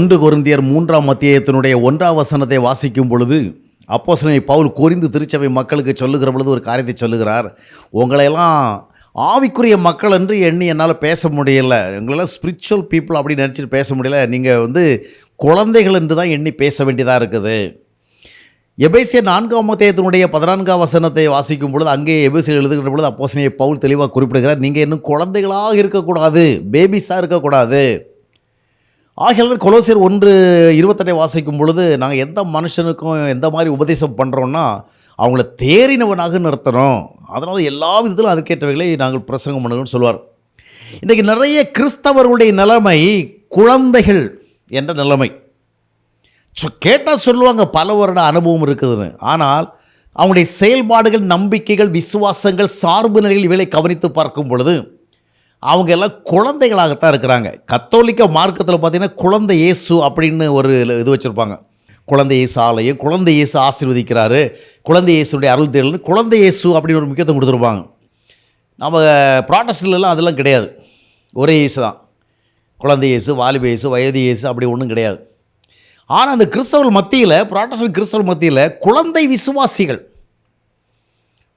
ஒன்று கொரிந்தியர் மூன்றாம் அத்தியாயத்தினுடைய ஒன்றாம் வசனத்தை வாசிக்கும் பொழுது அப்போசனை பவுல் குறிந்து திருச்சபை மக்களுக்கு சொல்லுகிற பொழுது ஒரு காரியத்தை சொல்லுகிறார். உங்களையெல்லாம் ஆவிக்குரிய மக்கள் என்று எண்ணி என்னால் பேச முடியல. எங்களெல்லாம் ஸ்பிரிச்சுவல் பீப்புள் அப்படி நினச்சிட்டு பேச முடியல. நீங்கள் வந்து குழந்தைகள் என்று தான் எண்ணி பேச வேண்டியதாக இருக்குது. எபேசிய நான்காம் அத்தியாயத்தினுடைய பதினான்காம் வசனத்தை வாசிக்கும் பொழுது அங்கே எபேசியில் எழுதுகிற பொழுது அப்போசனையை பவுல் தெளிவாக குறிப்பிடுகிறார். நீங்கள் இன்னும் குழந்தைகளாக இருக்கக்கூடாது. பேபிஸாக இருக்கக்கூடாது. ஆகியால் கொலோசியர் ஒன்று இருபத்தெட்டை வாசிக்கும் பொழுது நாங்கள் எந்த மனுஷனுக்கும் எந்த மாதிரி உபதேசம் பண்ணுறோன்னா அவங்கள தேறினவனாக நிறுத்தணும். அதனால் எல்லா விதத்திலும் அதுக்கேற்றவைகளை நாங்கள் பிரசங்கம் பண்ணணும்னு சொல்லுவார் இன்றைக்கு நிறைய கிறிஸ்தவர்களுடைய நிலைமை குழந்தைகள் என்ற நிலைமை. கேட்டால் சொல்லுவாங்க பல வருட அனுபவம் இருக்குதுன்னு. ஆனால் அவங்களுடைய செயல்பாடுகள் நம்பிக்கைகள் விசுவாசங்கள் சார்பு நிலையில் இவளை கவனித்து பார்க்கும் பொழுது அவங்க எல்லாம் குழந்தைகளாகத்தான் இருக்கிறாங்க. கத்தோலிக்க மார்க்கத்தில் பார்த்தீங்கன்னா குழந்தை இயேசு அப்படின்னு ஒரு இது வச்சுருப்பாங்க. குழந்தை இயேசு ஆலயம் குழந்தை இயேசு ஆசீர்வதிக்கிறாரு குழந்தை இயேசுடைய அருள் தேடல்னு குழந்தை இயேசு அப்படின்னு ஒரு முக்கியத்துவம் கொடுத்துருப்பாங்க. நம்ம ப்ராட்டஸ்ட்லாம் அதெல்லாம் கிடையாது. ஒரே இயேசு தான். குழந்தை இயேசு வாலிப இயேசு வயது இயேசு அப்படி ஒன்றும் கிடையாது. ஆனால் அந்த கிறிஸ்தவர்கள் மத்தியில் ப்ராட்டஸ்டன் கிறிஸ்தவர்கள் மத்தியில் குழந்தை விசுவாசிகள்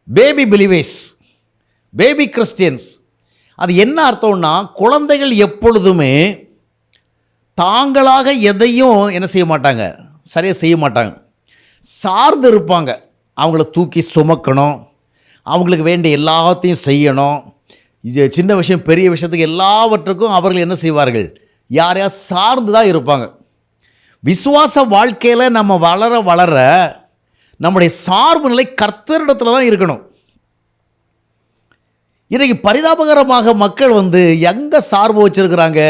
பேபி பிலிவேஸ் பேபி கிறிஸ்டியன்ஸ் அது என்ன அர்த்தம்னா குழந்தைகள் எப்பொழுதுமே தாங்களாக எதையும் என்ன செய்ய மாட்டாங்க? சரியாக செய்ய மாட்டாங்க. சார்ந்து இருப்பாங்க. அவங்கள தூக்கி சுமக்கணும். அவங்களுக்கு வேண்டிய எல்லாத்தையும் செய்யணும். இது சின்ன விஷயம் பெரிய விஷயத்துக்கு எல்லாவற்றுக்கும் அவர்கள் என்ன செய்வார்கள்? யாரையா சார்ந்து தான் இருப்பாங்க. விசுவாச வாழ்க்கையில் நம்ம வளர வளர நம்முடைய சார்பு நிலை கர்த்தரிடத்துல தான் இருக்கணும். இன்றைக்கி பரிதாபகரமாக மக்கள் வந்து எங்கே சார்பு வச்சுருக்கிறாங்க?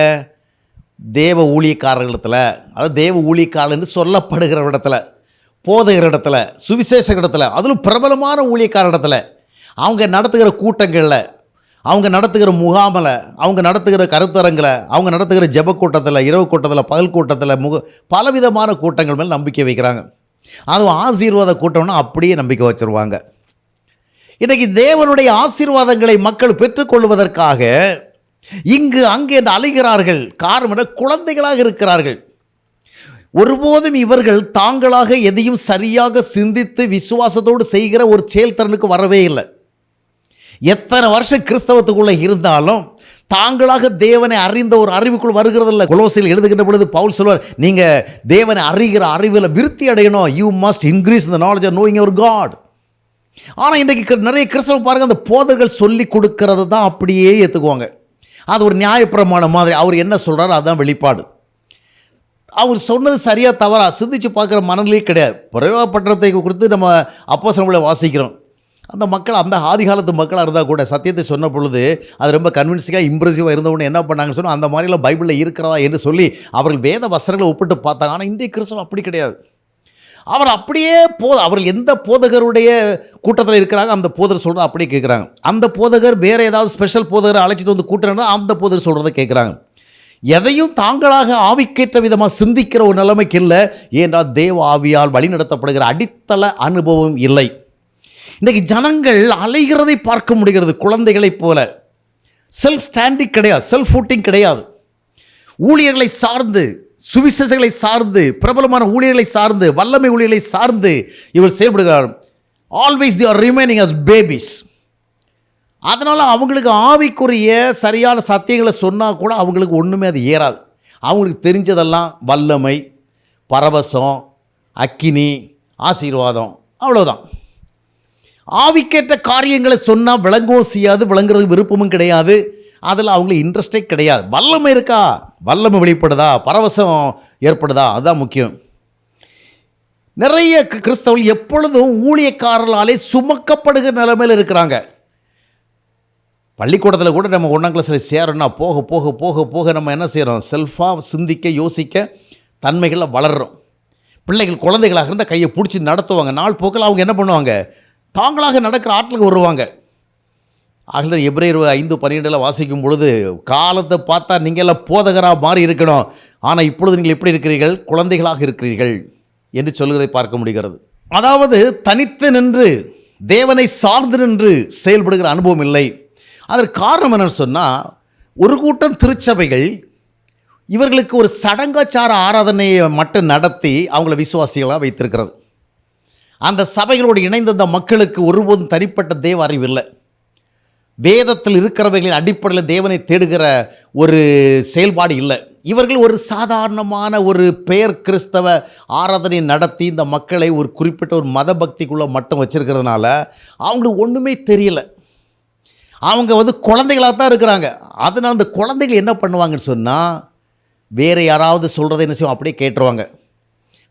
தேவ ஊழியக்காரர்களிடத்தில் அதாவது தேவ ஊழியக்காரர் என்று சொல்லப்படுகிற இடத்துல போதைகிற இடத்துல சுவிசேஷ இடத்துல அதிலும் பிரபலமான ஊழியக்கார இடத்துல அவங்க நடத்துகிற கூட்டங்களில் அவங்க நடத்துகிற முகாமில் அவங்க நடத்துகிற கருத்தரங்களை அவங்க நடத்துகிற ஜெப கூட்டத்தில் இரவு கூட்டத்தில் பகல் கூட்டத்தில் முக பலவிதமான கூட்டங்கள் மேல் நம்பிக்கை வைக்கிறாங்க. அதுவும் ஆசீர்வாத கூட்டம்னா அப்படியே நம்பிக்கை வச்சுருவாங்க. இன்றைக்கி தேவனுடைய ஆசீர்வாதங்களை மக்கள் பெற்றுக்கொள்வதற்காக இங்கு அங்கே என்று அலைகிறார்கள். காரணம் குழந்தைகளாக இருக்கிறார்கள். ஒருபோதும் இவர்கள் தாங்களாக எதையும் சரியாக சிந்தித்து விசுவாசத்தோடு செய்கிற ஒரு செயல்திறனுக்கு வரவே இல்லை. எத்தனை வருஷம் கிறிஸ்தவத்துக்குள்ளே இருந்தாலும் தாங்களாக தேவனை அறிந்த ஒரு அறிவுக்குள் வருகிறதில்ல. கொலோசில் எழுதுகின்ற பொழுது பவுல் சொல்வார் நீங்கள் தேவனை அறிகிற அறிவில் விருத்தி அடையணும். யூ மஸ்ட் இன்க்ரீஸ் இந்த knowledge of knowing our God ஆனால் இன்றைக்கு நிறைய கிறிஸ்தவ பாருங்கள் அந்த போதர்கள் சொல்லி கொடுக்கறது தான் அப்படியே ஏற்றுக்குவாங்க அது ஒரு நியாயப்பிரமாணம் மாதிரி. அவர் என்ன சொல்கிறாரோ அதுதான் வெளிப்பாடு. அவர் சொன்னது சரியாக தவறா சிந்திச்சு பார்க்குற மனநிலையே கிடையாது. பிரயோகப்பட்டத்தை குறித்து நம்ம அப்போ நம்மளை வாசிக்கிறோம். அந்த மக்கள் அந்த ஆதி காலத்து மக்களாக இருந்தால் கூட சத்தியத்தை சொன்ன பொழுது அது ரொம்ப கன்வின்சிங்காக இம்ப்ரெசிவாக இருந்தவொடனே என்ன பண்ணாங்கன்னு சொன்னால் அந்த மாதிரிலாம் பைபிளில் இருக்கிறதா என்று சொல்லி அவர்கள் வேத வசனங்களை ஒப்பிட்டு பார்த்தாங்க. ஆனால் இந்திய கிறிஸ்தவம் அப்படி கிடையாது. அவர் அப்படியே போ அவர்கள் எந்த போதகருடைய கூட்டத்தில் இருக்கிறாங்க அந்த போதகர் சொல்கிறத அப்படியே கேட்குறாங்க அந்த போதகர் வேறு ஏதாவது ஸ்பெஷல் போதகரை அழைச்சிட்டு வந்து கூட்டுறேன்னா அந்த போதர் சொல்கிறத கேட்குறாங்க எதையும் தாங்களாக ஆவிக்கேற்ற விதமாக சிந்திக்கிற ஒரு நிலைமைக்கு இல்லை. ஏன்றால் தேவ ஆவியால் வழிநடத்தப்படுகிற அடித்தள அனுபவம் இல்லை. இன்றைக்கி ஜனங்கள் அலைகிறதை பார்க்க முடிகிறது குழந்தைகளைப் போல. செல்ஃப் ஸ்டாண்டிங் கிடையாது செல்ஃப் ஃபூட்டிங் கிடையாது. ஊழியர்களை சார்ந்து சுவிசேஷங்களை சார்ந்து பிரபலமான ஊழியர்களை சார்ந்து வல்லமை ஊழியர்களை சார்ந்து இவள் செயல்படுகிறார். Always they are remaining as babies அதனால் அவங்களுக்கு ஆவிக்குரிய சரியான சத்தியங்களை சொன்னால் கூட அவங்களுக்கு ஒன்றுமே அது ஏறாது. அவங்களுக்கு தெரிஞ்சதெல்லாம் வல்லமை பரவசம் அக்கினி ஆசீர்வாதம் அவ்வளோதான் ஆவிக்கேற்ற காரியங்களை சொன்னால் விளங்கவும் செய்யாது விளங்குறதுக்கு விருப்பமும் கிடையாது. அதில் அவங்களுக்கு இன்ட்ரெஸ்டே கிடையாது. வல்லமை இருக்கா? வல்லமை வெளிப்படுதா? பரவசம் ஏற்படுதா? அதுதான் முக்கியம். நிறைய கிறிஸ்தவர்கள் எப்பொழுதும் ஊழியக்காரர்களாலே சுமக்கப்படுகிற நிலைமையில் இருக்கிறாங்க. பள்ளிக்கூடத்தில் கூட நம்ம ஒன்றாம் கிளாஸில் சேரோன்னா போக போக போக போக நம்ம என்ன செய்கிறோம் செல்ஃபாக சிந்திக்க யோசிக்க தன்மைகளில் வளர்கிறோம் பிள்ளைகள் குழந்தைகளாக இருந்தால் கையை பிடிச்சி நடத்துவாங்க. நாள் போக்கில் அவங்க என்ன பண்ணுவாங்க? தாங்களாக நடக்கிற ஆற்றலுக்கு வருவாங்க. ஆகல எப்ரேர் ஐந்து பன்னிரெண்டில் வாசிக்கும் பொழுது காலத்தை பார்த்தா நீங்கள் எல்லாம் போதகராக மாறி இருக்கணும். ஆனால் இப்பொழுது நீங்கள் எப்படி இருக்கிறீர்கள்? குழந்தைகளாக இருக்கிறீர்கள் என்று சொல்லுவதை பார்க்க முடிகிறது. அதாவது தனித்து நின்று தேவனை சார்ந்து நின்று செயல்படுகிற அனுபவம் இல்லை. அதற்கு காரணம் என்னன்னு சொன்னால் ஒரு கூட்டம் திருச்சபைகள் இவர்களுக்கு ஒரு சடங்காச்சார ஆராதனையை மட்டும் நடத்தி அவங்கள விசுவாசிகளாக வைத்திருக்கிறது. அந்த சபைகளோடு இணைந்த மக்களுக்கு ஒருபோதும் தனிப்பட்ட தேவ அறிவு இல்லை. வேதத்தில் இருக்கிறவைகளின் அடிப்படையில் தேவனை தேடுகிற ஒரு செயல்பாடு இல்லை. இவர்கள் ஒரு சாதாரணமான ஒரு பெயர் கிறிஸ்தவ ஆராதனை நடத்தி இந்த மக்களை ஒரு குறிப்பிட்ட ஒரு மத பக்திக்குள்ளே மட்டும் வச்சுருக்கிறதுனால அவங்களுக்கு ஒன்றுமே தெரியல. அவங்க வந்து குழந்தைகளாக தான் இருக்கிறாங்க. அதனால் அந்த குழந்தைகள் என்ன பண்ணுவாங்கன்னு சொன்னால் வேறு யாராவது சொல்கிறத என்ன செய்வோம் அப்படியே கேட்டுருவாங்க.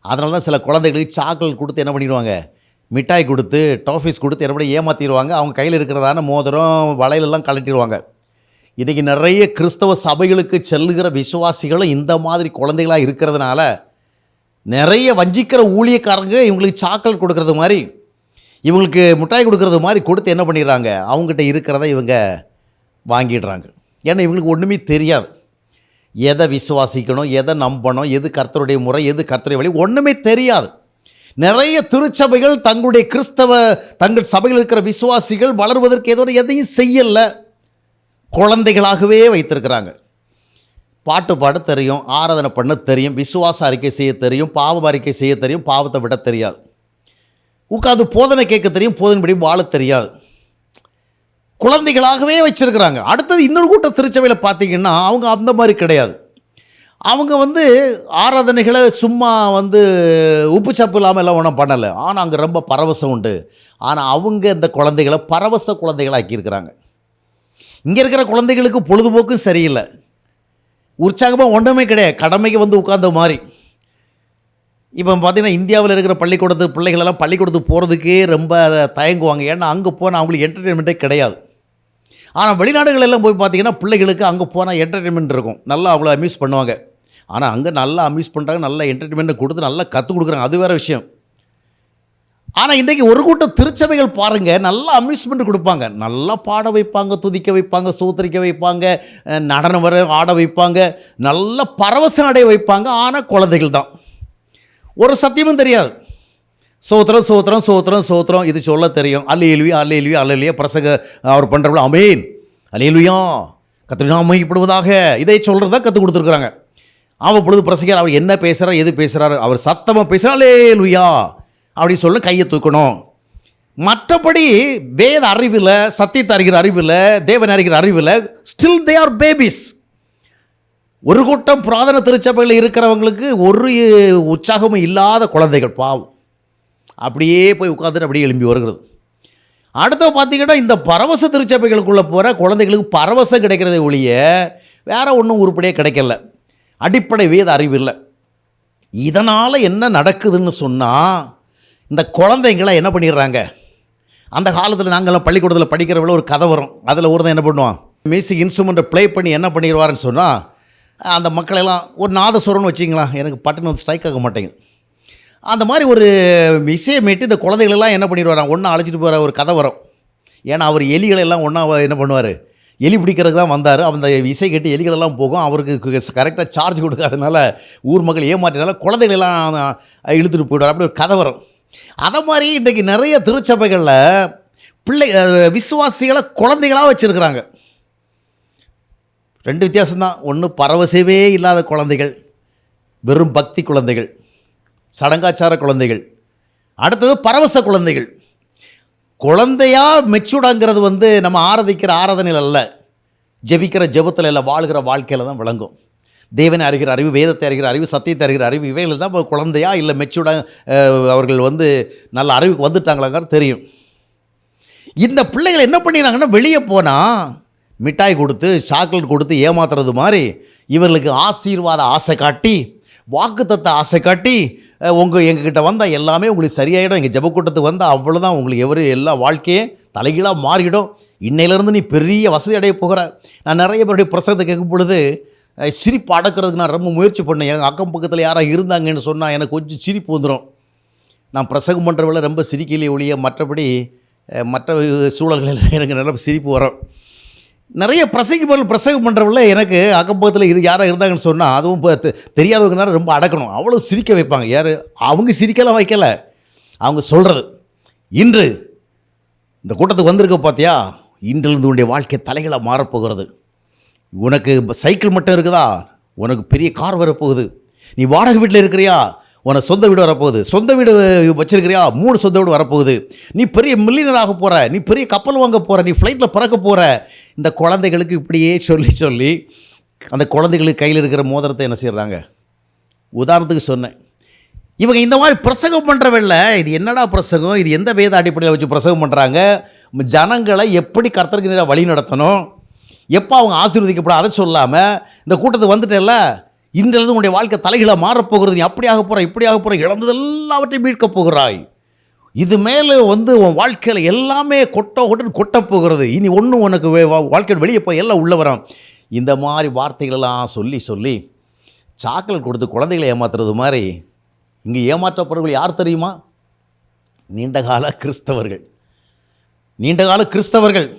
அதனால தான் சில குழந்தைகளுக்கு சாக்லேட் கொடுத்து என்ன பண்ணிடுவாங்க? மிட்டாய் கொடுத்து டாஃபீஸ் கொடுத்து என்ன ஏமாற்றிடுவாங்க அவங்க கையில் இருக்கிறதான மோதிரம் வளையலெல்லாம் கழட்டிடுவாங்க. இன்றைக்கி நிறைய கிறிஸ்தவ சபைகளுக்கு செல்லுகிற விசுவாசிகளும் இந்த மாதிரி குழந்தைகளாக இருக்கிறதுனால நிறைய வஞ்சிக்கிற ஊழியக்காரங்க இவங்களுக்கு சாக்லேட் கொடுக்கறது மாதிரி இவங்களுக்கு மிட்டாய் கொடுக்கறது மாதிரி கொடுத்து என்ன பண்ணிடுறாங்க? அவங்ககிட்ட இருக்கிறத இவங்க வாங்கிடுறாங்க. ஏன்னா இவங்களுக்கு ஒன்றுமே தெரியாது. எதை விசுவாசிக்கணும் எதை நம்பணும் எது கர்த்தருடைய முறை எது கர்த்தருடைய வழி ஒன்றுமே தெரியாது. நிறைய திருச்சபைகள் தங்களுடைய கிறிஸ்தவ தங்கள் சபையில் இருக்கிற விசுவாசிகள் வளர்வதற்கு ஏதோ எதையும் செய்யலை. குழந்தைகளாகவே வைத்திருக்கிறாங்க. பாட்டு பாட தெரியும் ஆராதனை பண்ண தெரியும் விசுவாச அறிக்கை செய்ய தெரியும் பாவ அறிக்கை செய்ய தெரியும் பாவத்தை விட தெரியாது. உட்காந்து போதனை கேட்க தெரியும் போதனைப்படி வாழ தெரியாது. குழந்தைகளாகவே வச்சிருக்கிறாங்க. அடுத்தது இன்னொரு கூட்டம் திருச்சபையில் பார்த்தீங்கன்னா அவங்க அந்த மாதிரி கிடையாது. அவங்க வந்து ஆராதனைகளை சும்மா வந்து உப்பு சப்பு இல்லாமல் எல்லாம் ஒன்றும் பண்ணலை. ஆனால் அங்கே ரொம்ப பரவசம் உண்டு. ஆனால் அவங்க இந்த குழந்தைகளை பரவச குழந்தைகளாக்கியிருக்கிறாங்க இங்கே இருக்கிற குழந்தைகளுக்கு பொழுதுபோக்கும் சரியில்லை. உற்சாகமாக ஒன்றுமே கிடையாது. கடமைக்கு வந்து உட்கார்ந்த மாதிரி. இப்போ பார்த்திங்கன்னா இந்தியாவில் இருக்கிற பள்ளிக்கூடத்து பிள்ளைகளெல்லாம் பள்ளிக்கூடத்துக்கு போகிறதுக்கே ரொம்ப தயங்குவாங்க. ஏன்னா அங்கே போனால் அவங்களுக்கு என்டர்டெயின்மெண்ட்டே கிடையாது. ஆனால் வெளிநாடுகளெல்லாம் போய் பார்த்தீங்கன்னா பிள்ளைகளுக்கு அங்கே போனால் என்டர்டெயின்மெண்ட் இருக்கும். நல்லா அவங்கள அம்யூஸ் பண்ணுவாங்க. ஆனால் அங்கே நல்லா அம்யூஸ் பண்ணுறாங்க நல்லா என்டர்டெயின்மெண்ட் கொடுத்து நல்லா கற்றுக் கொடுக்குறாங்க. அது வேறு விஷயம். ஆனால் இன்றைக்கி ஒரு கூட்டம் திருச்சபைகள் பாருங்கள் நல்லா அம்யூஸ்மெண்ட் கொடுப்பாங்க. நல்லா பாட வைப்பாங்க துதிக்க வைப்பாங்க சூத்திரிக்க வைப்பாங்க நடனம் வர ஆட வைப்பாங்க நல்ல பரவசம் அடைய வைப்பாங்க. ஆனால் குழந்தைகள் தான். ஒரு சத்தியமும் தெரியாது. சோத்திரம் சோத்திரம் சோத்திரம் சோத்திரம் இது சொல்ல தெரியும். அல்லேலுவி அல்லேலுவி அல்லேலியா பிரசங்க அவர் பண்ணுறவங்கள அமேன். அல்லேலுயா கத்திரிநாம அமைக்கப்படுவதாக இதை சொல்கிறதா கற்றுக் கொடுத்துருக்குறாங்க. அவன் பொழுது பிரசங்கர் அவர் என்ன பேசுகிறார் எது பேசுகிறாரு அவர் சத்தமாக பேசுகிறாலே லுயா அப்படின்னு சொல்ல கையை தூக்கணும். மற்றபடி வேத அறிவில் சத்தியத்தை அறிகிற அறிவில் தேவன் அறிகிற அறிவில் ஸ்டில் தே ஆர் பேபிஸ் ஒரு கூட்டம் புராதன திருச்சபையில் இருக்கிறவங்களுக்கு ஒரு உற்சாகமும் இல்லாத குழந்தைகள் பாவம். அப்படியே போய் உட்காந்துட்டு அப்படியே எழும்பி வருகிறது. அடுத்து பார்த்தீங்கன்னா இந்த பரவச திருச்சபைகளுக்குள்ளே போகிற குழந்தைகளுக்கு பரவசம் கிடைக்கிறத ஒழிய வேறு ஒன்றும் உருப்படியே கிடைக்கல. அடிப்படை வேத அறிவு இல்லை. இதனால் என்ன நடக்குதுன்னு சொன்னால் இந்த குழந்தைங்களாம் என்ன பண்ணிடுறாங்க? அந்த காலத்தில் நாங்கள்லாம் பள்ளிக்கூடத்தில் படிக்கிறவங்கள ஒரு கதை வரும். அதில் ஒருத்தன் என்ன பண்ணுவான்? மியூசிக் இன்ஸ்ட்ருமெண்ட்டை ப்ளே பண்ணி என்ன பண்ணிடுவாருன்னு சொன்னால் அந்த மக்களெல்லாம் ஒரு நாதஸ்வரம்னு வச்சிங்களா எனக்கு பட்டுன்னு வந்து ஸ்ட்ரைக் ஆக மாட்டேங்குது. அந்த மாதிரி ஒரு இசையை மீட்டு இந்த குழந்தைகளெல்லாம் என்ன பண்ணிடுவாராம்? ஒன்றா அழைச்சிட்டு போகிற ஒரு கதை வரும். ஏன்னா அவர் எலிகளை எல்லாம் ஒன்றா என்ன பண்ணுவார்? எலி பிடிக்கிறதுக்கு தான் வந்தார். அந்த இசை கேட்டு எலிகளெல்லாம் போகும். அவருக்கு கரெக்டாக சார்ஜ் கொடுக்காதனால ஊர் மக்கள் ஏமாற்றினால குழந்தைகளெல்லாம் இழுத்துட்டு போயிடுவார். அப்படி ஒரு கதை வரும். அதை மாதிரி இன்றைக்கி நிறைய திருச்சபைகளில் பிள்ளை விசுவாசிகளை குழந்தைகளாக வச்சுருக்கிறாங்க. ரெண்டு வித்தியாசம்தான். ஒன்று பரவசவே இல்லாத குழந்தைகள் வெறும் பக்தி குழந்தைகள் சடங்காச்சார குழந்தைகள். அடுத்தது பரவச குழந்தைகள். குழந்தையா மெச்சூர்டாங்கிறது வந்து நம்ம ஆராதிக்கிற ஆராதனையில் அல்ல. ஜெபிக்கிற ஜெபத்தில் இல்லை வாழ்கிற வாழ்க்கையில் தான் விளங்கும். தேவனை அறிகிற அறிவு வேதத்தை அறிகிற அறிவு சத்தியத்தை அறிகிற அறிவு இவைகள் தான் இப்போ குழந்தையா இல்லை மெச்சூர்டாக அவர்கள் வந்து நல்ல அறிவுக்கு வந்துட்டாங்களாங்கிறது தெரியும். இந்த பிள்ளைகள் என்ன பண்ணிடுறாங்கன்னா வெளியே போனால் மிட்டாய் கொடுத்து சாக்லேட் கொடுத்து ஏமாத்துறது மாதிரி இவர்களுக்கு ஆசீர்வாத ஆசை காட்டி வாக்குத்தத்தை ஆசை காட்டி உங்கள் எங்ககிட்ட வந்தால் எல்லாமே உங்களுக்கு சரியாயிடும். எங்கள் ஜெபக்கூட்டத்துக்கு வந்தால் அவ்வளோதான் உங்களுக்கு எவரு எல்லா வாழ்க்கையே தலைகீழாக மாறிடும். இன்னையிலேருந்து நீ பெரிய வசதி அடைய போகிற. நான் நிறைய பேருடைய பிரசங்கத்தை கேட்கும் பொழுது சிரிப்பு அடக்கிறதுக்கு நான் ரொம்ப முயற்சி பண்ணேன். எங்கள் அக்கம் பக்கத்தில் யாராவது இருந்தாங்கன்னு சொன்னால் எனக்கு கொஞ்சம் சிரிப்பு வந்துடும் நான் பிரசங்கம் பண்ணுறவள ரொம்ப சிரிக்கலையே ஒழிய மற்றபடி மற்ற சூழல்களில் எனக்கு நல்ல சிரிப்பு வரும். நிறைய பிரசங்கிப்பவர்கள் பிரசங்கம் பண்ணுறவங்கள எனக்கு அக்கப்பக்கத்தில் இது யாராக இருந்தாங்கன்னு சொன்னால் அதுவும் இப்போ தெரியாதவங்க நேரம் ரொம்ப அடக்கணும். அவ்வளோ சிரிக்க வைப்பாங்க. யார்? அவங்க சிரிக்கலாம் வைக்கலை. அவங்க சொல்கிறது இன்று இந்த கூட்டத்துக்கு வந்திருக்க பார்த்தியா இன்றிலிருந்து உன்னுடைய வாழ்க்கை தலைகளை மாறப்போகிறது. உனக்கு இப்போ சைக்கிள் மட்டும் இருக்குதா? உனக்கு பெரிய கார் வரப்போகுது. நீ வாடகை வீட்டில் இருக்கிறியா? உனக்கு சொந்த வீடு வரப்போகுது. சொந்த வீடு வச்சிருக்கிறியா? மூணு சொந்த வீடு வரப்போகுது. நீ பெரிய மில்லியனர் ஆக போகிற நீ பெரிய கப்பல் வாங்க போகிற நீ ஃப்ளைட்டில் பறக்க போகிற இந்த குழந்தைகளுக்கு இப்படியே சொல்லி சொல்லி அந்த குழந்தைகளுக்கு கையில் இருக்கிற மோதிரத்தை என்ன செய்கிறாங்க உதாரணத்துக்கு சொன்னேன். இவங்க இந்த மாதிரி பிரசங்கம் பண்ணுறவில்ல இது என்னடா பிரசங்கம்? இது எந்த வேத அடிப்படையில் வச்சு பிரசங்கம் பண்ணுறாங்க ஜனங்களை எப்படி கர்த்தருக்கு நேராக வழி நடத்தணும்? எப்போ அவங்க ஆசீர்வதிக்கப்படும்? அதை சொல்லாமல் இந்த கூட்டத்துக்கு வந்துட்டேல்ல இன்றிலிருந்து உன்னுடைய வாழ்க்கை தலைகீழாக மாறப்போகிறது நீ அப்படியாக போகிற இப்படியாக போகிற இழந்தது எல்லாவற்றையும் மீட்கப் போகிறாய். இது மேலே வந்து உன் வாழ்க்கையில் எல்லாமே கொட்ட கொட்டு கொட்ட போகிறது. இனி ஒன்றும் உனக்கு வா- வாழ்க்கையில் வெளியே போய் எல்லாம் உள்ள வரும் இந்த மாதிரி வார்த்தைகளெல்லாம் சொல்லி சொல்லி சாக்லேட் கொடுத்து குழந்தைகளை ஏமாத்துறது மாதிரி இங்கே ஏமாற்றப்படுறவர்கள் யார் தெரியுமா? நீண்டகால கிறிஸ்தவர்கள். நீண்டகால கிறிஸ்தவர்கள்.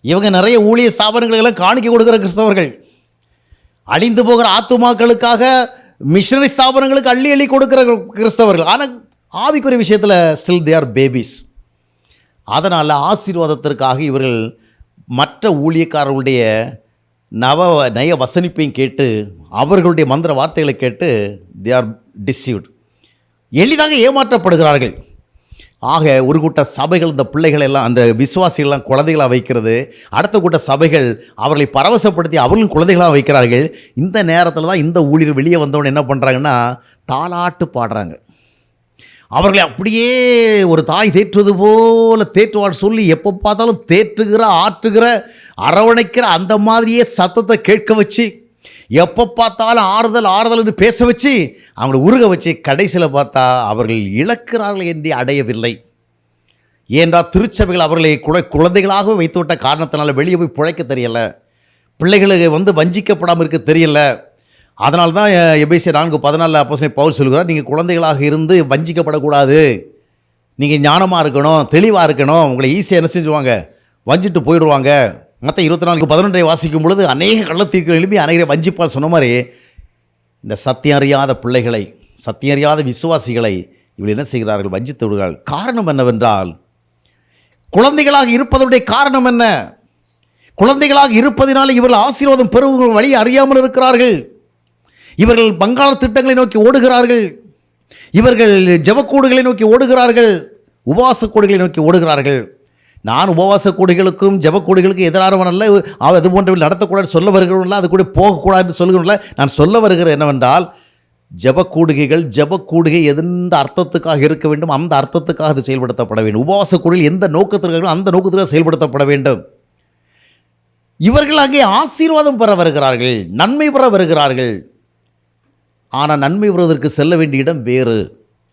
இவங்க நிறைய ஊழிய ஸ்தாபனங்களை எல்லாம் கொடுக்குற கிறிஸ்தவர்கள். அழிந்து போகிற ஆத்துமாக்களுக்காக மிஷினரி ஸ்தாபனங்களுக்கு அள்ளி அள்ளி கொடுக்குற கிறிஸ்தவர்கள். ஆனால் ஆவிக்குரிய விஷயத்தில் ஸ்டில் தே ஆர் பேபிஸ் அதனால் ஆசீர்வாதத்திற்காக இவர்கள் மற்ற ஊழியக்காரர்களுடைய நவ நய வசனிப்பையும் கேட்டு அவர்களுடைய மந்திர வார்த்தைகளை கேட்டு தே ஆர் டிசீவ்ட் எளிதாக ஏமாற்றப்படுகிறார்கள். ஆக ஒரு கூட்ட சபைகள் இந்த பிள்ளைகள் எல்லாம் அந்த விசுவாசிகள்லாம் குழந்தைகளாக வைக்கிறது. அடுத்த கூட்ட சபைகள் அவர்களை பரவசப்படுத்தி அவர்களும் குழந்தைகளாக வைக்கிறார்கள். இந்த நேரத்தில் தான் இந்த ஊழியர் வெளியே வந்தவொடனே என்ன பண்ணுறாங்கன்னா தாலாட்டு பாடுறாங்க. அவர்களை அப்படியே ஒரு தாய் தேற்றுவது போல தேற்றுவார் சொல்லி எப்போ பார்த்தாலும் தேற்றுகிற ஆற்றுகிற அரவணைக்கிற அந்த மாதிரியே சத்தத்தை கேட்க வச்சு எப்போ பார்த்தாலும் ஆறுதல் ஆறுதல்னு பேச வச்சு அவங்களை உருக வச்சு கடைசியில் பார்த்தா அவர்கள் இழக்கிறார்கள் என்று அடையவில்லை. ஏன்றால் திருச்சபைகள் அவர்களை குழ குழந்தைகளாக வைத்துவிட்ட காரணத்தினால வெளியே போய் பிழைக்க தெரியலை. பிள்ளைகளுக்கு வந்து வஞ்சிக்கப்படாமல் இருக்க தெரியலை. அதனால தான் எபேசிய நான்கு பதினாலில் அப்போ பவுல் சொல்கிறார் நீங்கள் குழந்தைகளாக இருந்து வஞ்சிக்கப்படக்கூடாது. நீங்கள் ஞானமாக இருக்கணும் தெளிவாக இருக்கணும். உங்களை ஈஸியாக என்ன செஞ்சுவாங்க வஞ்சிட்டு போயிடுவாங்க. மற்ற இருபத்தி நான்கு பதினொன்றை வாசிக்கும் பொழுது அநேக கள்ளத்தீர்க்கு எழுப்பி அநேக வஞ்சிப்பால் சொன்ன மாதிரி இந்த சத்தியம் அறியாத பிள்ளைகளை சத்தியம் அறியாத விசுவாசிகளை இவள் என்ன செய்கிறார்கள்? வஞ்சித்து விடுகிறார்கள். காரணம் என்னவென்றால் குழந்தைகளாக இருப்பதனுடைய காரணம் என்ன? குழந்தைகளாக இருப்பதினால் இவர்கள் ஆசீர்வாதம் பெறுவர்கள் வழி அறியாமல் இருக்கிறார்கள். இவர்கள் பங்காள திட்டங்களை நோக்கி ஓடுகிறார்கள். இவர்கள் ஜெபக்கூடுகளை நோக்கி ஓடுகிறார்கள். உபவாச கூடுகளை நோக்கி ஓடுகிறார்கள். நான் உபவாச கூடுகளுக்கும் ஜெபக்கூடுகளுக்கும் எதிரானவன் அல்ல. அது போன்றவர்கள் நடத்தக்கூடாது சொல்ல வருகிறவங்கள அது கூட போகக்கூடாதுன்னு சொல்லுகிறவங்கள நான் சொல்ல வருகிறது என்னவென்றால் ஜெபக்கூடுகைகள் ஜெபக்கூடுகை எந்த அர்த்தத்துக்காக இருக்க வேண்டும் அந்த அர்த்தத்துக்காக அது செயல்படுத்தப்பட வேண்டும். உபவாச கூடுகள் எந்த நோக்கத்திற்காக அந்த நோக்கத்திற்காக செயல்படுத்தப்பட வேண்டும். இவர்கள் அங்கே ஆசீர்வாதம் பெற வருகிறார்கள் நன்மை பெற வருகிறார்கள். ஆனால் நன்மை வருவதற்கு செல்ல வேண்டிய இடம் வேறு.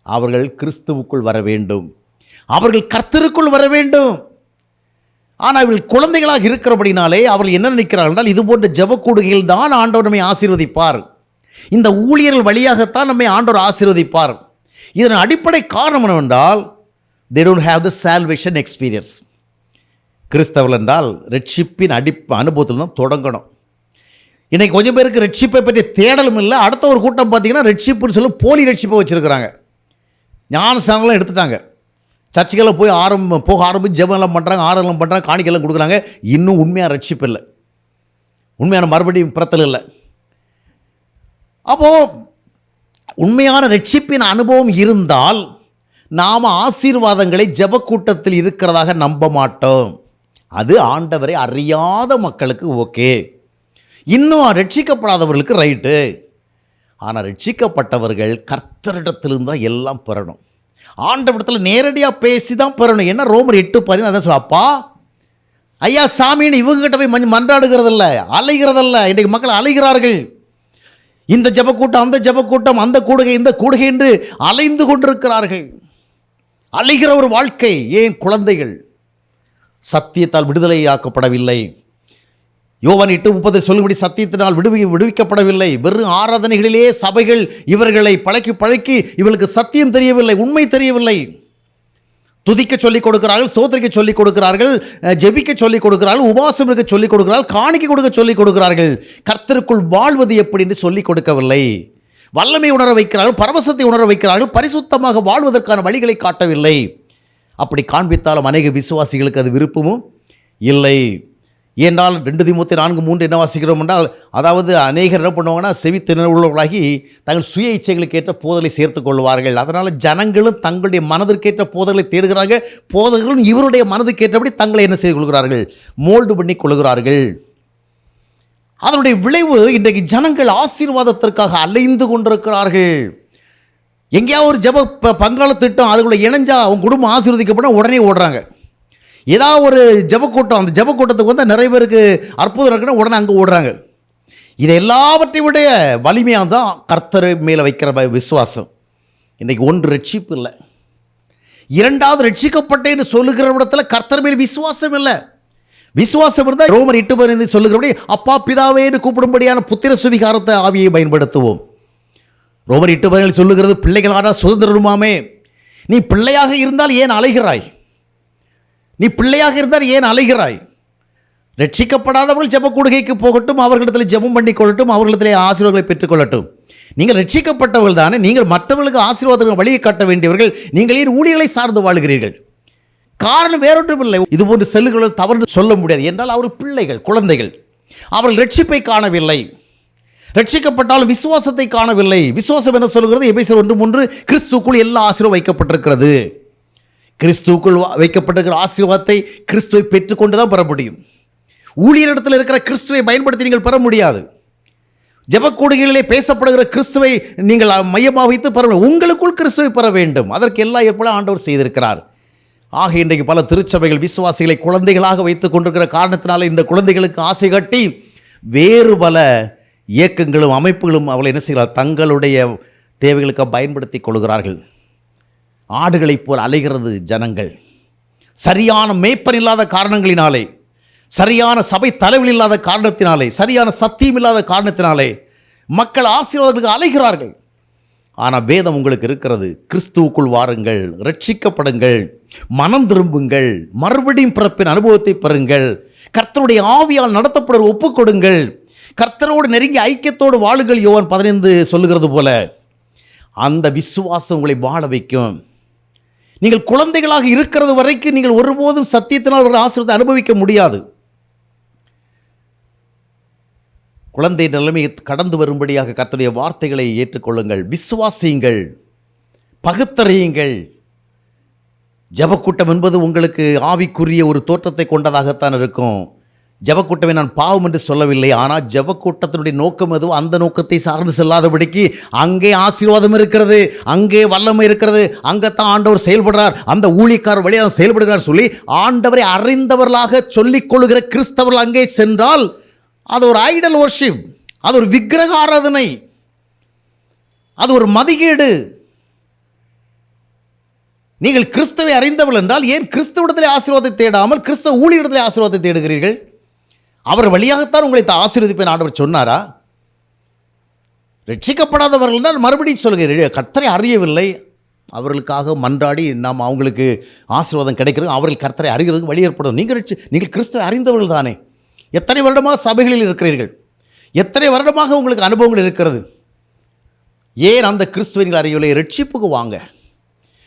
அவர்கள் கிறிஸ்துவுக்குள் வர வேண்டும். அவர்கள் கர்த்தருக்குள் வர வேண்டும். ஆனால் இவர்கள் குழந்தைகளாக இருக்கிறபடினாலே அவர்கள் என்ன நினைக்கிறார்கள் என்றால் இது போன்ற ஜபக்கூடுகையில் தான் ஆண்டவர் நம்மை ஆசீர்வதிப்பார். இந்த ஊழியர்கள் வழியாகத்தான் நம்மை ஆண்டவர் ஆசீர்வதிப்பார். இதன் அடிப்படை காரணம் என்னவென்றால் they don't have the salvation experience கிறிஸ்தவர்கள் என்றால் ரெட்ஷிப்பின் அடி அனுபவத்தில் தான் தொடங்கணும். இன்னைக்கு கொஞ்சம் பேருக்கு ரெட்ஷிப்பை பற்றி தேடலும் இல்லை. அடுத்த ஒரு கூட்டம் பார்த்தீங்கன்னா ரெட்ஷிப்புன்னு சொல்லி போலி ரெட்ஷிப்பை வச்சுருக்கிறாங்க. ஞானஸ்தானம்லாம் எடுத்துட்டாங்க. சர்ச்சுக்கெல்லாம் போய் ஆரம்ப போக ஆரம்பி ஜெபம்லாம் பண்ணுறாங்க ஆடலாம் பண்ணுறாங்க காணிக்கெல்லாம் கொடுக்குறாங்க. இன்னும் உண்மையாக ரட்சிப்பு இல்லை. உண்மையான மறுபடியும் பிறத்தல் இல்லை. அப்போது உண்மையான ரட்சிப்பின் அனுபவம் இருந்தால் நாம் ஆசீர்வாதங்களை ஜபக்கூட்டத்தில் இருக்கிறதாக நம்ப மாட்டோம். அது ஆண்டவரை அறியாத மக்களுக்கு ஓகே. இன்னும் ரட்சிக்கப்படாதவர்களுக்கு ரைட்டு ஆனால் ரட்சிக்கப்பட்டவர்கள் கர்த்தரிடத்திலிருந்து தான் எல்லாம் பெறணும். ஆண்டவிடத்தில் நேரடியாக பேசி தான் பெறணும். என்ன? ரோமர் எட்டு பதினு அதான் சொல்ல அப்பா ஐயா சாமின்னு இவங்ககிட்ட போய் மஞ்சள் மன்றாடுகிறதில்ல அலைகிறதில்ல. இன்றைக்கு மக்கள் அலைகிறார்கள். இந்த ஜெபக்கூட்டம் அந்த ஜெபக்கூட்டம் அந்த கூடுகை இந்த கூடுகை என்று அலைந்து கொண்டிருக்கிறார்கள். அலைகிற ஒரு வாழ்க்கை. ஏன்? குழந்தைகள் சத்தியத்தால் விடுதலையாக்கப்படவில்லை. யோவான் எட்டு முப்பது சொல்லுபடி சத்தியத்தினால் விடுவி விடுவிக்கப்படவில்லை. வெறும் ஆராதனைகளிலே சபைகள் இவர்களை பழக்கி பழக்கி இவளுக்கு சத்தியம் தெரியவில்லை உண்மை தெரியவில்லை. துதிக்க சொல்லிக் கொடுக்கிறார்கள் சோதரிக்க சொல்லிக் கொடுக்கிறார்கள் ஜெபிக்க சொல்லிக் கொடுக்கிறார்கள் உபாசம் இருக்க சொல்லிக் கொடுக்கிறார்கள் காணிக்க கொடுக்க சொல்லிக் கொடுக்கிறார்கள். கர்த்தருக்குள் வாழ்வது எப்படி என்று சொல்லிக் கொடுக்கவில்லை. வல்லமை உணர வைக்கிறார்கள் பரவசத்தை உணர வைக்கிறார்கள் பரிசுத்தமாக வாழ்வதற்கான வழிகளை காட்டவில்லை. அப்படி காண்பித்தாலும் அநேக விசுவாசிகளுக்கு அது விருப்பமும் இல்லை. ஏனால் ரெண்டு திமுத்தி நான்கு மூன்று என்ன வாசிக்கிறோம் என்றால் அதாவது அநேகர் என்ன பண்ணுவாங்கன்னா செவித்திணர் உள்ளவர்களாகி தங்கள் சுய இச்சைகளுக்கு ஏற்ற போதலை சேர்த்து கொள்வார்கள். அதனால் ஜனங்களும் தங்களுடைய மனதிற்கேற்ற போதலை தேடுகிறார்கள். போதகர்களும் இவருடைய மனதுக்கேற்றபடி தங்களை என்ன செய்து கொள்கிறார்கள்? மோல்டு பண்ணி கொள்கிறார்கள் அதனுடைய விளைவு இன்றைக்கு ஜனங்கள் ஆசீர்வாதத்திற்காக அலைந்து கொண்டிருக்கிறார்கள். எங்கேயாவது ஒரு ஜப பங்காள திட்டம் அதுக்குள்ளே இணைஞ்சா அவங்க குடும்பம் ஆசீர்வதிக்கப்பட உடனே ஓடுறாங்க. ஏதாவது ஒரு ஜபக்கூட்டம் அந்த ஜபக்கூட்டத்துக்கு வந்து நிறைய பேருக்கு அற்புதம் இருக்குன்னா உடனே அங்கே ஓடுறாங்க. இது எல்லாவற்றையும் வலிமையாக தான் கர்த்தர் மேலே வைக்கிற விசுவாசம். இன்றைக்கி ஒன்று ரட்சிப்பு இல்லை. இரண்டாவது ரட்சிக்கப்பட்டேன்னு சொல்லுகிற இடத்துல கர்த்தர் மேல் விசுவாசம் இல்லை. விசுவாசம் இருந்தால் ரோமர் இட்டு பதினைந்து சொல்லுகிறபடி அப்பா பிதாவேன்னு கூப்பிடும்படியான புத்திர சுவிகாரத்தை ஆவியை பயன்படுத்துவோம். ரோமர் இட்டு பதினேழு சொல்லுகிறது பிள்ளைகளான சுதந்திரமாமே நீ பிள்ளையாக இருந்தால் ஏன் அலைகிறாய்? நீ பிள்ளையாக இருந்தால் ஏன் அலைகிறாய் ரட்சிக்கப்படாதவர்கள் ஜெப கூடுகைக்கு போகட்டும் அவர்களிடத்தில் ஜெபம் பண்ணி கொள்ளட்டும் அவர்களிடத்திலே ஆசீர்வாதங்களை பெற்றுக்கொள்ளட்டும். நீங்கள் ரட்சிக்கப்பட்டவர்கள் தானே நீங்கள் மற்றவர்களுக்கு ஆசீர்வாதங்கள் வழியை காட்ட வேண்டியவர்கள் நீங்கள் ஏன் ஊழியர்களை சார்ந்து வாழுகிறீர்கள்? காரணம் வேறொன்றும் இல்லை இது போன்ற செல்லுகளை தவறு சொல்ல முடியாது. என்றால் அவர் பிள்ளைகள் குழந்தைகள். அவர்கள் ரட்சிப்பை காணவில்லை. ரட்சிக்கப்பட்டாலும் விசுவாசத்தை காணவில்லை. விசுவாசம் என்ன சொல்கிறது எபேசர் ஒன்று மூன்று கிறிஸ்துக்குள் எல்லா ஆசீர்வாதம் வைக்கப்பட்டிருக்கிறது. கிறிஸ்துவுக்குள் வா- வைக்கப்பட்டிருக்கிற ஆசீர்வாதத்தை கிறிஸ்துவை பெற்றுக்கொண்டு தான் பெற முடியும். ஊழியரிடத்தில் இருக்கிற கிறிஸ்துவை பயன்படுத்தி நீங்கள் பெற முடியாது. ஜபக்கூடுகளிலே பேசப்படுகிற கிறிஸ்துவை நீங்கள் மையமாக வைத்து பெற உங்களுக்குள் கிறிஸ்துவை பெற வேண்டும். அதற்கு எல்லா ஏற்பாடும் ஆண்டவர் செய்திருக்கிறார். ஆக இன்றைக்கு பல திருச்சபைகள் விசுவாசிகளை குழந்தைகளாக வைத்துக் கொண்டிருக்கிற காரணத்தினால இந்த குழந்தைகளுக்கு ஆசை கட்டி வேறு பல இயக்கங்களும் அமைப்புகளும் அவளை என்ன செய்கிறார்? தங்களுடைய தேவைகளுக்கு பயன்படுத்தி கொள்கிறார்கள். ஆடுகளைப் போல் அலைகிறது ஜனங்கள். சரியான மேய்ப்பன் இல்லாத காரணங்களினாலே சரியான சபை தலைவில் இல்லாத காரணத்தினாலே சரியான சத்தியம் இல்லாத காரணத்தினாலே மக்கள் ஆசீர்வாதத்துக்கு அலைகிறார்கள். ஆனால் வேதம் உங்களுக்கு இருக்கிறது. கிறிஸ்துவுக்குள் வாருங்கள் ரட்சிக்கப்படுங்கள் மனம் திரும்புங்கள் மறுபடியும் பிறப்பின் அனுபவத்தை பெறுங்கள். கர்த்தருடைய ஆவியால் நடத்தப்படுற ஒப்பு கொடுங்கள் கர்த்தரோடு நெருங்கி ஐக்கியத்தோடு வாழுங்கள் யோவான் பதினைந்து சொல்லுகிறது போல. அந்த விசுவாசம் உங்களை வாழ வைக்கும். நீங்கள் குழந்தைகளாக இருக்கிறது வரைக்கும் நீங்கள் ஒருபோதும் சத்தியத்தினால் ஒரு ஆசிரியத்தை அனுபவிக்க முடியாது. குழந்தை நிலைமையை கடந்து வரும்படியாக கர்த்தருடைய வார்த்தைகளை ஏற்றுக்கொள்ளுங்கள். விசுவாசியுங்கள். பகுத்தறியுங்கள். ஜபக்கூட்டம் என்பது உங்களுக்கு ஆவிக்குரிய ஒரு தோற்றத்தை கொண்டதாகத்தான் இருக்கும். ஜபக்கூட்டமே நான் பாவம் என்று சொல்லவில்லை. ஆனால் ஜபக்கூட்டத்தினுடைய நோக்கம் எதுவோ அந்த நோக்கத்தை சார்ந்து செல்லாதபடிக்கு அங்கே ஆசீர்வாதம் இருக்கிறது அங்கே வல்லமை இருக்கிறது அங்கே தான் ஆண்டவர் செயல்படுறார் அந்த ஊழியக்காரர் வழியாக செயல்படுகிறார் சொல்லி ஆண்டவரை அறிந்தவர்களாக சொல்லிக் கொள்கிற கிறிஸ்தவர்கள் அங்கே சென்றால் அது ஒரு ஐடல் ஓர்ஷிப் அது ஒரு விக்கிரக ஆராதனை அது ஒரு மதிகேடு. நீங்கள் கிறிஸ்தவை அறிந்தவர்கள் என்றால் ஏன் கிறிஸ்துவிடத்திலே ஆசீர்வாதத்தை தேடாமல் கிறிஸ்தவ ஊழியிடத்திலே ஆசீர்வாதத்தை தேடுகிறீர்கள்? அவர் வழியாகத்தான் உங்களை ஆசீர்வதிப்பேன் ஆண்டவர் சொன்னாரா? ரட்சிக்கப்படாதவர்கள் என்றால் மறுபடியும் சொல்கிறீர்கள் கர்த்தரை அறியவில்லை. அவர்களுக்காக மன்றாடி நாம் அவங்களுக்கு ஆசீர்வாதம் கிடைக்கிறது அவர்கள் கர்த்தரை அறிகிறதுக்கு வழி ஏற்படும். நீங்கள் ரட்சி நீங்கள் கிறிஸ்துவை அறிந்தவர்கள் தானே. எத்தனை வருடமாக சபைகளில் இருக்கிறீர்கள்? எத்தனை வருடமாக உங்களுக்கு அனுபவங்கள் இருக்கிறது? ஏன் அந்த கிறிஸ்துவர்கள் அறியவில்லை ரட்சிப்புக்கு வாங்க?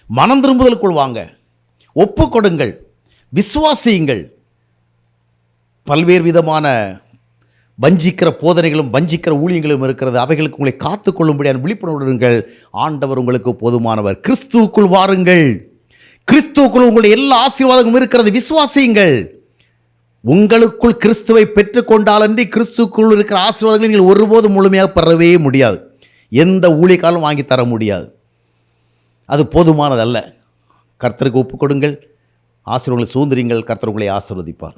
மனம் திரும்புதலுக்குள் வாங்க. ஒப்பு கொடுங்கள். விசுவாசியுங்கள். பல்வேறு விதமான வஞ்சிக்கிற போதனைகளும் வஞ்சிக்கிற ஊழியங்களும் இருக்கிறது. அவைகளுக்கு உங்களை காத்துக்கொள்ளும்படியான கொள்ளும்படியான விழிப்புணர்வுங்கள் ஆண்டவர் உங்களுக்கு போதுமானவர். கிறிஸ்துவுக்குள் வாருங்கள். கிறிஸ்துவுக்குள் உங்களுடைய எல்லா ஆசீர்வாதங்களும் இருக்கிறது. விசுவாசியுங்கள். உங்களுக்குள் கிறிஸ்துவை பெற்றுக்கொண்டாலன்றி கிறிஸ்துக்குள் இருக்கிற ஆசீர்வாதங்களை நீங்கள் ஒருபோதும் முழுமையாக பெறவே முடியாது. எந்த ஊழியக்காலும் வாங்கி தர முடியாது. அது போதுமானதல்ல. கர்த்தருக்கு ஒப்புக் கொடுங்கள். ஆசீர்வாதங்களை சூந்திரிங்கள் கர்த்தர் உங்களை ஆசீர்வதிப்பார்.